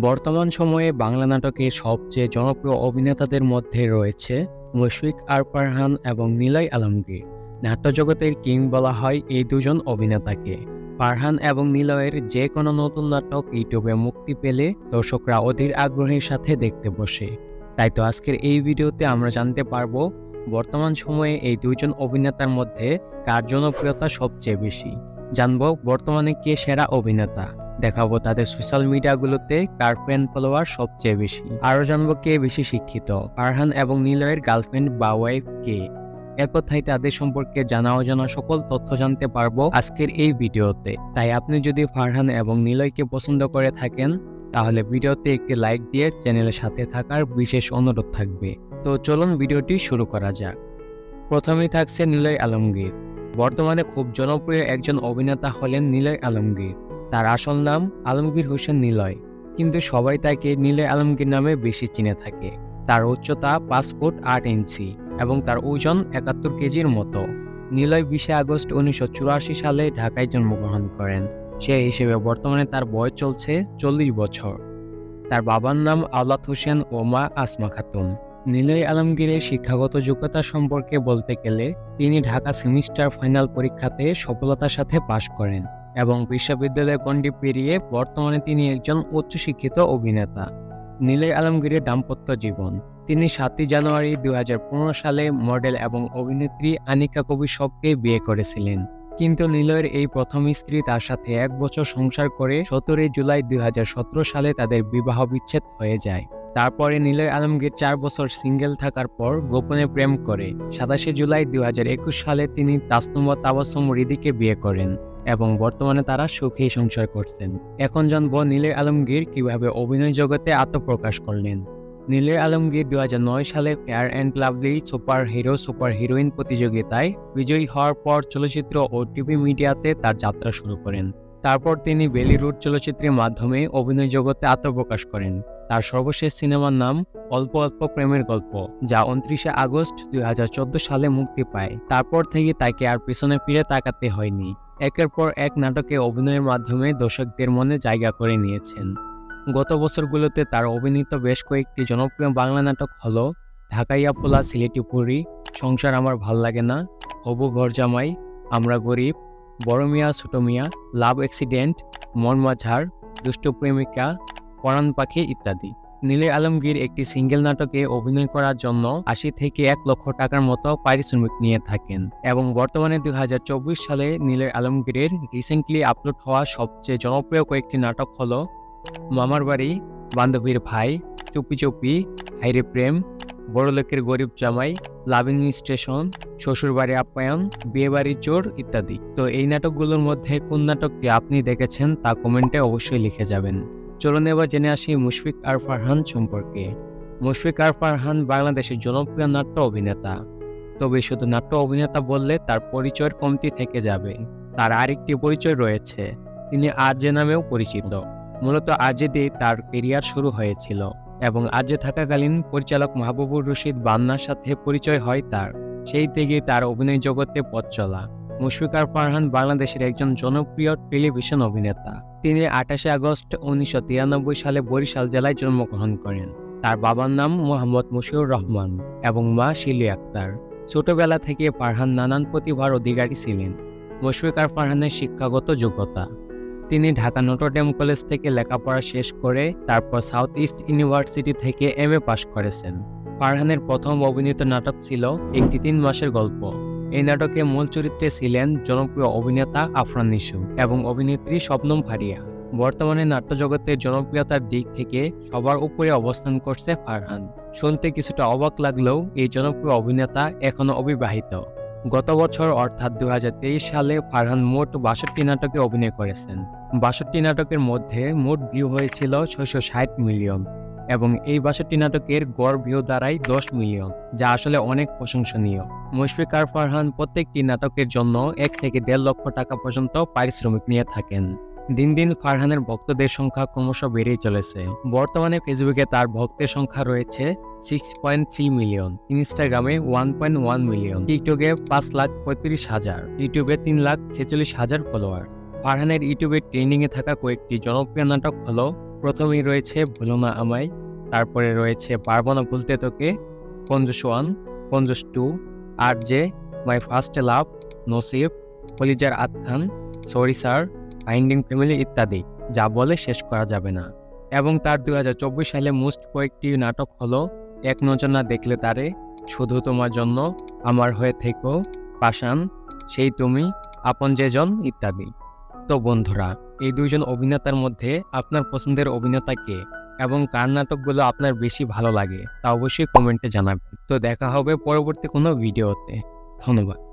বর্তমান সময়ে বাংলা নাটকের সবচেয়ে জনপ্রিয় অভিনেতাদের মধ্যে রয়েছে মুশফিক আর ফারহান এবং নিলয় আলমগীর। নাট্যজগতের কিং বলা হয় এই দুজন অভিনেতাকে। ফারহান এবং নিলয়ের যে কোনো নতুন নাটক ইউটিউবে মুক্তি পেলে দর্শকরা অধীর আগ্রহের সাথে দেখতে বসে। তাই তো আজকের এই ভিডিওতে আমরা জানতে পারব, বর্তমান সময়ে এই দুইজন অভিনেতার মধ্যে কার জনপ্রিয়তা সবচেয়ে বেশি। জানব বর্তমানে কে সেরা অভিনেতা। দেখাবো তাদের সোশ্যাল মিডিয়াগুলোতে কার ফ্যান ফলোয়ার সবচেয়ে বেশি। আরও জানব কে বেশি শিক্ষিত, ফারহান এবং নিলয়ের গার্লফ্রেন্ড বা ওয়াইফ কে এক তাদের সম্পর্কে জানা অজানা সকল তথ্য জানতে পারব আজকের এই ভিডিওতে। তাই আপনি যদি ফারহান এবং নিলয়কে পছন্দ করে থাকেন, তাহলে ভিডিওতে একটি লাইক দিয়ে চ্যানেলের সাথে থাকার বিশেষ অনুরোধ থাকবে। তো চলুন ভিডিওটি শুরু করা যাক। প্রথমেই থাকছে নিলয় আলমগীর। বর্তমানে খুব জনপ্রিয় একজন অভিনেতা হলেন নিলয় আলমগীর। তার আসল নাম আলমগীর হোসেন নিলয়। কিন্তু সবাই তাকে নিলয় আলমগীর নামে বেশি চিনে থাকে। তার উচ্চতা পাঁচ ফুট আট ইঞ্চি এবং তার ওজন একাত্তর কেজির মতো। নিলয় বিশে আগস্ট উনিশশো চুরাশি সালে ঢাকায় জন্মগ্রহণ করেন। সে হিসেবে বর্তমানে তার বয়স চলছে চল্লিশ বছর। তার বাবার নাম আওলাদ হোসেন ও মা আসমা খাতুন। নিলয় আলমগীরের শিক্ষাগত যোগ্যতা সম্পর্কে বলতে গেলে, তিনি ঢাকা সেমিস্টার ফাইনাল পরীক্ষাতে সফলতার সাথে পাশ করেন এবং বিশ্ববিদ্যালয়ের গণ্ডি পেরিয়ে বর্তমানে তিনি একজন উচ্চশিক্ষিত অভিনেতা। নীলয় আলমগীরের দাম্পত্য জীবন। তিনি সাতই জানুয়ারি দু হাজার পনেরো সালে মডেল এবং অভিনেত্রী আনিকা কবি সবকে বিয়ে করেছিলেন। কিন্তু নীলয়ের এই প্রথম স্ত্রী তার সাথে এক বছর সংসার করে সতেরোই জুলাই দুই হাজার সতেরো সালে তাদের বিবাহ বিচ্ছেদ হয়ে যায়। তারপরে নীলয় আলমগীর চার বছর সিঙ্গেল থাকার পর গোপনে প্রেম করে। সাতাশে জুলাই দু হাজার একুশ সালে তিনি তাসনুমা তাবাসুম রিদিকে বিয়ে করেন এবং বর্তমানে তারা সুখী সংসার করছেন। এখন জানব নীলয় আলমগীর কীভাবে অভিনয় জগতে আত্মপ্রকাশ করলেন। নীলয় আলমগীর দু হাজার নয় সালে fair and lovely super hero super heroine প্রতিযোগিতায় বিজয়ী হওয়ার পর চলচ্চিত্র ও টিভি মিডিয়াতে তার যাত্রা শুরু করেন। তারপর তিনি বেলি রুট চলচ্চিত্রের মাধ্যমে অভিনয় জগতে আত্মপ্রকাশ করেন। তার সর্বশেষ সিনেমার নাম অল্প অল্প প্রেমের গল্প, যা উনত্রিশে আগস্ট দুই হাজার চোদ্দ সালে মুক্তি পায়। তারপর থেকে তাকে আর পেছনে ফিরে তাকাতে হয়নি। একের পর এক নাটকে অভিনয়ের মাধ্যমে দর্শকদের মনে জায়গা করে নিয়েছেন। গত বছরগুলোতে তার অভিনীত বেশ কয়েকটি জনপ্রিয় বাংলা নাটক হল ঢাকাইয়া পোলা সিলেটি পুরী, সংসার আমার ভালো লাগে না, হবু ঘর জামাই, আমরা গরিব, বড় মিয়া ছোট মিয়া, লাভ অ্যাক্সিডেন্ট মর্মাঝাড় দুষ্ট প্রেমিকা পরাণ পাখি ইত্যাদি। নীলে আলমগীর একটি সিঙ্গেল নাটকে অভিনয় করার জন্য আশি থেকে এক লক্ষ টাকার মতো পারিশ্রমিক নিয়ে থাকেন এবং বর্তমানে দু হাজার চব্বিশ সালে নীলে আলমগীরের রিসেন্টলি আপলোড হওয়া সবচেয়ে জনপ্রিয় কয়েকটি নাটক হল মামার বাড়ি, বান্ধবীর ভাই, চুপি চুপি, হাইরে প্রেম বড়লোকের গরিব জামাই, লাভিং স্টেশন শ্বশুরবাড়ি আপ্যায়ন বিয়েবাড়ির চোর ইত্যাদি। তো এই নাটকগুলোর মধ্যে কোন নাটকটি আপনি দেখেছেন তা কমেন্টে অবশ্যই লিখে যাবেন। চলুন এবার জেনে আসি মুশফিক আর ফারহান সম্পর্কে। মুশফিক আর ফারহান বাংলাদেশের জনপ্রিয় নাট্য অভিনেতা। তবে শুধু নাট্য অভিনেতা বললে তার পরিচয়ের কমতি থেকে যাবে। তার আরেকটি পরিচয় রয়েছে। তিনি আরজে নামেও পরিচিত। মূলত আরজে দিয়ে তার কেরিয়ার শুরু হয়েছিল এবং আরজে থাকাকালীন পরিচালক মাহবুবুর রশিদ বান্নার সাথে পরিচয় হয় তার। সেই থেকে তার অভিনয় জগতে পথ চলা। মুশফিকার ফারহান বাংলাদেশের একজন জনপ্রিয় টেলিভিশন অভিনেতা। তিনি আঠাশে আগস্ট উনিশশো তিরানব্বই সালে বরিশাল জেলায় জন্মগ্রহণ করেন। তার বাবার নাম মোহাম্মদ মুশিউর রহমান এবং মা শিলি আক্তার। ছোটবেলা থেকে ফারহান নানান প্রতিভার অধিকারী ছিলেন। মুশফিকার ফারহানের শিক্ষাগত যোগ্যতা। তিনি ঢাকা নটরডেম কলেজ থেকে লেখাপড়া শেষ করে তারপর সাউথ ইস্ট ইউনিভার্সিটি থেকে এম এ পাশ করেছেন। ফারহানের প্রথম অভিনীত নাটক ছিল একটি তিন মাসের গল্প। এই নাটকে মূল চরিত্রে ছিলেন জনপ্রিয় অভিনেতা আফরান নিশু এবং অভিনেত্রী শবনম ফারিয়া। বর্তমানে নাট্যজগতের জনপ্রিয়তার দিক থেকে সবার উপরে অবস্থান করছে ফারহান। শুনতে কিছুটা অবাক লাগলেও এই জনপ্রিয় অভিনেতা এখনও অবিবাহিত। গত বছর অর্থাৎ দু হাজার তেইশ সালে ফারহান মোট বাষট্টি নাটকে অভিনয় করেছেন। বাষট্টি নাটকের মধ্যে মোট ভিউ হয়েছিল ছয়শো ষাট মিলিয়ন। এবং এই বাষট্টি নাটকের গড় ভিউ দাঁড়ায় দশ মিলিয়ন, যা আসলে অনেক প্রশংসনীয়। মুশফিকার ফারহান প্রত্যেকটি নাটকের জন্য এক থেকে দেড় লক্ষ টাকা পর্যন্ত পারিশ্রমিক নিয়ে থাকেন। দিন দিন ফারহানের ভক্তদের সংখ্যা ক্রমশ বেড়েই চলেছে। বর্তমানে ফেসবুকে তার ভক্তের সংখ্যা রয়েছে সিক্স পয়েন্ট থ্রি মিলিয়ন ইনস্টাগ্রামে ওয়ান পয়েন্ট ওয়ান মিলিয়ন টিকটকে পাঁচ লাখ পঁয়ত্রিশ হাজার ইউটিউবে তিন লাখ ছেচল্লিশ হাজার ফলোয়ার ফারহানের ইউটিউবে ট্রেন্ডিংয়ে থাকা কয়েকটি জনপ্রিয় নাটক হলো প্রথমেই রয়েছে ভুলো না আমায়, তারপরে রয়েছে পারব না ভুলতে তোকে পঞ্জুস ওয়ান পঞ্জুস টু আর জে মাই ফার্স্ট লাভ, নসিব, হলিজার আতখান সরি স্যার ফাইন্ডিং ফ্যামিলি ইত্যাদি, যা বলে শেষ করা যাবে না। এবং তার দু হাজার চব্বিশ সালে মোস্ট কয়েকটি নাটক হলো, এক নজর না দেখলে তারে, শুধু তোমার জন্য, আমার হয়ে থেকো, পাষাণ, সেই তুমি, আপন যেজন ইত্যাদি। তো বন্ধুরা এই দুইজন অভিনেতার মধ্যে আপনার পছন্দের অভিনেতা কে এবং কার নাটকগুলো আপনার বেশি ভালো লাগে তা অবশ্যই কমেন্টে জানাবেন। তো দেখা হবে পরবর্তী কোনো ভিডিওতে। ধন্যবাদ।